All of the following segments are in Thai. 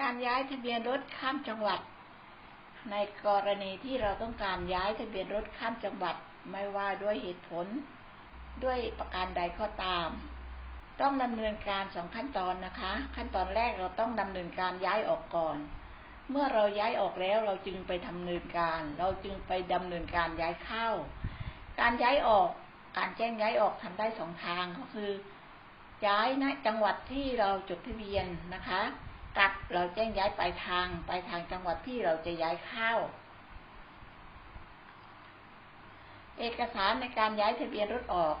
การย้ายทะเบียนรถข้ามจังหวัด ในกรณีที่เราต้องการย้ายทะเบียนรถข้ามจังหวัดไม่ว่าด้วยเหตุผล ด้วยประการใดก็ตาม ต้องดำเนินการสองขั้นตอนนะคะ ขั้นตอนแรกเราต้องดำเนินการย้ายออกก่อน เมื่อเราย้ายออกแล้วเราจึงไปดำเนินการ เราจึงไปดำเนินการย้ายเข้า การย้ายออก การแจ้งย้ายออกทำได้สองทางก็คือ ย้ายนะจังหวัดที่เราจดทะเบียนนะคะ กับเราแจ้งย้ายไปทางไปทางจังหวัดที่เราจะย้ายเข้า เอกสารในการย้ายทะเบียนรถออก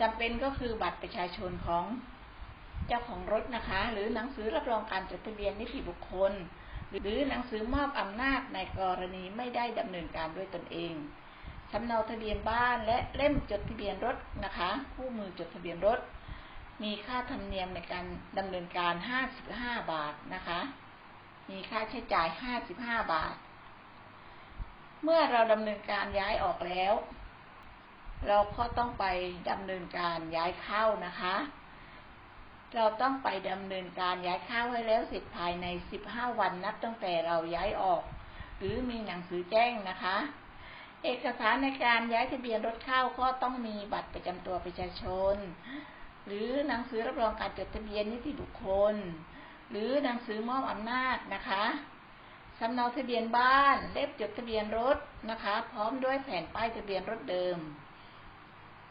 จำเป็นก็คือบัตรประชาชนของเจ้าของรถนะคะ หรือหนังสือรับรองการจดทะเบียนนิติบุคคล หรือหนังสือมอบอำนาจในกรณีไม่ได้ดำเนินการด้วยตนเองสำเนาทะเบียนบ้านและเล่มจดทะเบียนรถนะคะ คู่มือจดทะเบียนรถ มีค่าธรรมเนียมในการดำเนินการ 55 บาทนะคะ มีค่าใช้จ่าย 55 บาท เมื่อเราดำเนินการย้ายออกแล้ว เราก็ต้องไปดำเนินการย้ายเข้านะคะ เราต้องไปดำเนินการย้ายเข้าให้แล้วเสร็จภายใน 15 วันนับตั้งแต่เราย้ายออก หรือมีหนังสือแจ้งนะคะเอกสารในการย้ายทะเบียนรถเข้าก็ต้องมีบัตรประจำตัวประชาชน หรือหนังสือรับรองการจดทะเบียนนิติบุคคล หรือหนังสือมอบอำนาจนะคะสำเนาทะเบียนบ้านเล่มจดทะเบียนรถนะคะ พร้อมด้วยแผ่นป้ายทะเบียนรถเดิม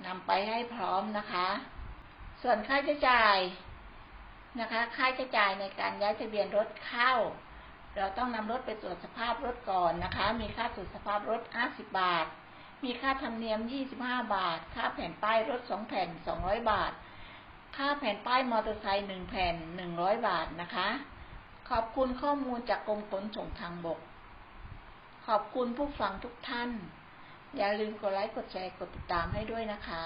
นำไปให้พร้อมนะคะ ส่วนค่าใช้จ่ายนะคะ ค่าใช้จ่ายในการย้ายทะเบียนรถเข้า เราต้องนำรถไปตรวจสภาพรถก่อนนะคะ มีค่าตรวจสภาพรถ 50 บาท มีค่าธรรมเนียม 25 บาท ค่าแผ่นป้ายรถ 2 แผ่น 200 บาท ค่าแผ่นป้ายมอเตอร์ไซค์หนึ่งแผ่นหนึ่งร้อยบาทนะคะ ขอบคุณข้อมูลจากกรมขนส่งทางบก ขอบคุณผู้ฟังทุกท่าน อย่าลืมกดไลค์ กดแชร์ กดติดตามให้ด้วยนะคะ